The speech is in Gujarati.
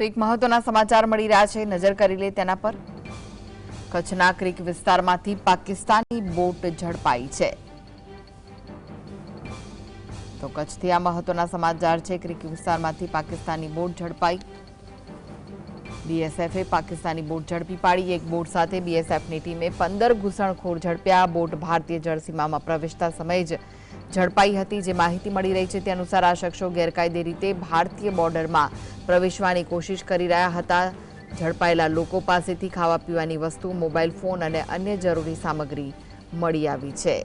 તો એક મહત્વના સમાચાર મળી રહ્યા છે. નજર કરી લે તેના પર. કચ્છના ક્રિક વિસ્તારમાંથી પાકિસ્તાની બોટ ઝડપાઈ છે. તો કચ્છથી આ મહત્વના સમાચાર છે. ક્રિક વિસ્તારમાંથી પાકિસ્તાની બોટ ઝડપાઈ. બીએસએફે પાકિસ્તાની બોટ ઝડપી પાડી. એક બોટ સાથે બીએસએફની ટીમે પંદર ઘૂસણખોર ઝડપ્યા. બોટ ભારતીય જળસીમામાં પ્રવેશતા સમયે જ ઝડપાઈ હતી. જે માહિતી મળી રહી છે તે અનુસાર આ શખ્સો ગેરકાયદે રીતે ભારતીય બોર્ડરમાં પ્રવેશવાની કોશિશ કરી રહ્યા હતા. ઝડપાયેલા લોકો પાસેથી ખાવા પીવાની વસ્તુ, મોબાઈલ ફોન અને અન્ય જરૂરી સામગ્રી મળી આવી છે.